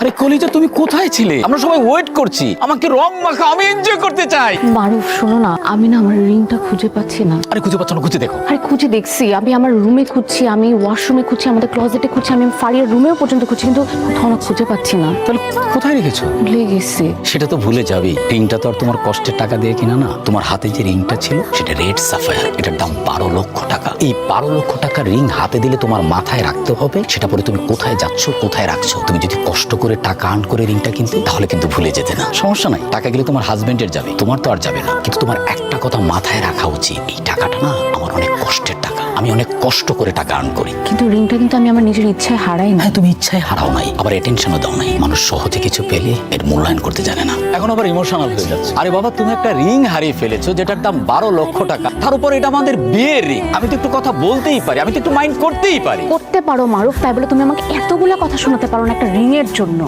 আরে কলিজা তুমি কোথায় ছিলে? আমরা সবাই ওয়েট করছি। আমাকে রং মাখা আমি এনজয় করতে চাই। মারুফ শোনো না আমি না আমার রিংটা খুঁজে পাচ্ছি না। আরে খুঁজে পাচ্ছ না খুঁজে দেখো। আরে খুঁজে দেখছি আমি আমার রুমে খুঁজছি আমি ওয়াশরুমে খুঁজছি আমাদের ক্লোজেটে খুঁজছি আমি ফারিয়ার রুমেও পর্যন্ত খুঁজছি কিন্তু কোথাও না খুঁজে পাচ্ছি না। তাহলে কোথায় রেখেছো? ভুলে গেছি। সেটা তো ভুলে যাবি। রিংটা তো আর তোমার কষ্টের টাকা দিয়ে কিনা না। তোমার হাতে যে রিংটা ছিল সেটা রেড সাফায়ার এটার দাম বারো লক্ষ টাকা। এই বারো লক্ষ টাকা রিং হাতে দিলে তোমার মাথায় রাখতে হবে সেটা পরে তুমি কোথায় যাচ্ছ কোথায় রাখছো তুমি যদি কষ্ট করে টাকা আর্ন করে রিংটা কিনতে তাহলে কিন্তু ভুলে যেতে না। সমস্যা নাই টাকা গেলে তোমার হাজবেন্ডের যাবে তোমার তো আর যাবে না। কিন্তু তোমার একটা কথা মাথায় রাখা উচিত এই টাকাটা না আমার অনেক কষ্টের টাকা আমি অনেক কষ্ট করে টাকা আর্ন করি। কিন্তু রিংটা কিন্তু আমি আমার নিজের ইচ্ছায় হারাই না। হ্যাঁ তুমি ইচ্ছায় হারাও নাই আবার এটেনশনও দাও নাই। মানুষ সহজে কিছু পেলে এর মূল্যায়ন করতে জানে না। এখন আবার ইমোশনাল হয়ে যাচ্ছে। আরে বাবা, তুমি একটা রিং হারিয়ে ফেলেছো যেটার দাম বারো লক্ষ টাকা। তার উপর এটা আমাদের বিয়ের রিং আমি তো একটু কথা বলতেই পারি, আমি তো একটু মাইন্ড করতেই পারি। করতে পারো মারুফ, তাই বলে তুমি আমাকে এতগুলো কথা শোনাতে পারো না একটা রিং এর জন্য।